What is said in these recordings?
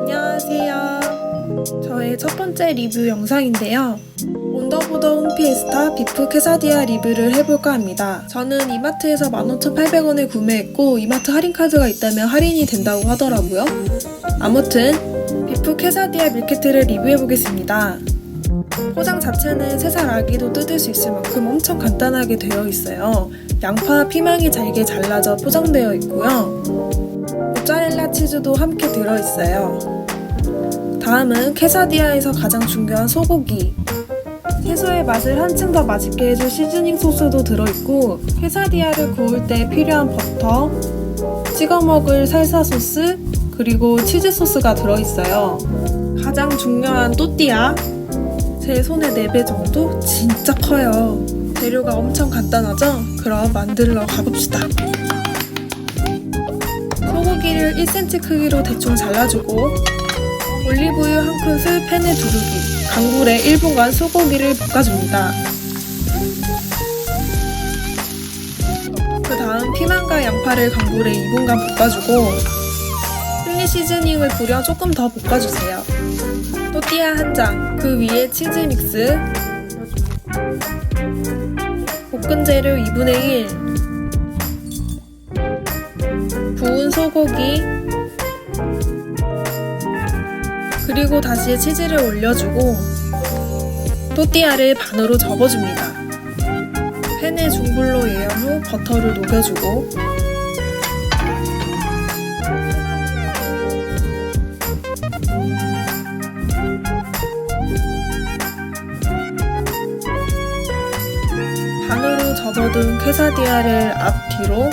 안녕하세요. 저의 첫 번째 리뷰 영상인데요. 원더보더 홈피에스타 비프 케사디아 리뷰를 해볼까 합니다. 저는 이마트에서 15,800원에 구매했고 이마트 할인카드가 있다면 할인이 된다고 하더라고요. 아무튼 비프 케사디아 밀키트를 리뷰해보겠습니다. 포장 자체는 3살 아기도 뜯을 수 있을 만큼 엄청 간단하게 되어 있어요. 양파, 피망이 잘게 잘라져 포장되어 있고요. 모짜렐라 치즈도 함께 들어있어요. 다음은 케사디아에서 가장 중요한 소고기. 채소의 맛을 한층 더 맛있게 해줄 시즈닝 소스도 들어있고, 케사디아를 구울 때 필요한 버터, 찍어 먹을 살사 소스, 그리고 치즈 소스가 들어있어요. 가장 중요한 또띠아. 제 손의 4배 정도? 진짜 커요. 재료가 엄청 간단하죠? 그럼 만들러 가봅시다. 소고기를 1cm 크기로 대충 잘라주고 올리브유 한 큰술 팬에 두르기 강불에 1분간 소고기를 볶아줍니다. 그 다음 피망과 양파를 강불에 2분간 볶아주고 칠리 시즈닝을 뿌려 조금 더 볶아주세요. 또띠아 한 장, 그 위에 치즈 믹스 볶은 재료 2분의 1 구운 소고기 그리고 다시 치즈를 올려주고 또띠아를 반으로 접어줍니다. 팬에 중불로 예연 후 버터를 녹여주고 접어둔 케사디아를 앞뒤로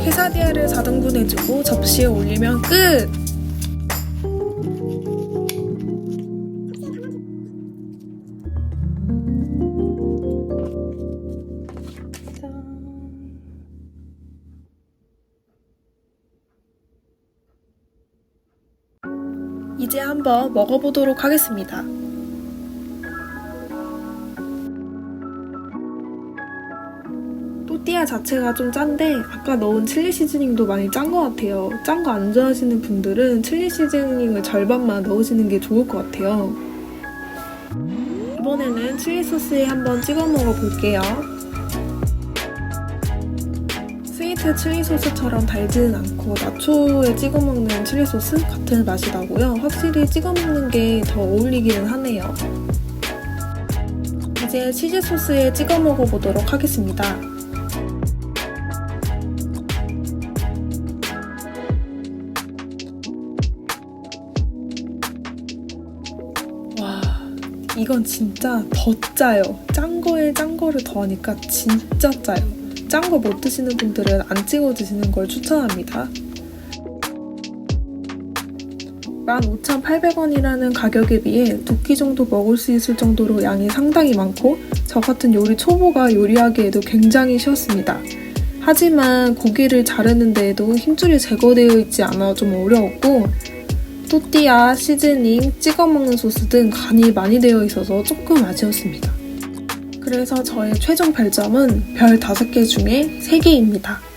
케사디아를 4등분 해주고 접시에 올리면 끝! 이제 한번 먹어보도록 하겠습니다. 또띠아 자체가 좀 짠데 아까 넣은 칠리 시즈닝도 많이 짠 것 같아요. 짠 거 안 좋아하시는 분들은 칠리 시즈닝을 절반만 넣으시는 게 좋을 것 같아요. 이번에는 칠리 소스에 한번 찍어 먹어 볼게요. 스위트 칠리 소스처럼 달지는 않고 나초에 찍어 먹는 칠리 소스 같은 맛이 나고요. 확실히 찍어 먹는 게 더 어울리기는 하네요. 이제 치즈 소스에 찍어 먹어 보도록 하겠습니다. 와, 이건 진짜 더 짜요. 짠 거에 짠 거를 더하니까 진짜 짜요. 짠 거 못 드시는 분들은 안 찍어 드시는 걸 추천합니다. 15,800원이라는 가격에 비해 두 끼 정도 먹을 수 있을 정도로 양이 상당히 많고 저 같은 요리 초보가 요리하기에도 굉장히 쉬웠습니다. 하지만 고기를 자르는 데에도 힘줄이 제거되어 있지 않아 좀 어려웠고 또띠아, 시즈닝, 찍어 먹는 소스 등 간이 많이 되어 있어서 조금 아쉬웠습니다. 그래서 저의 최종 별점은 별 5개 중에 3개입니다.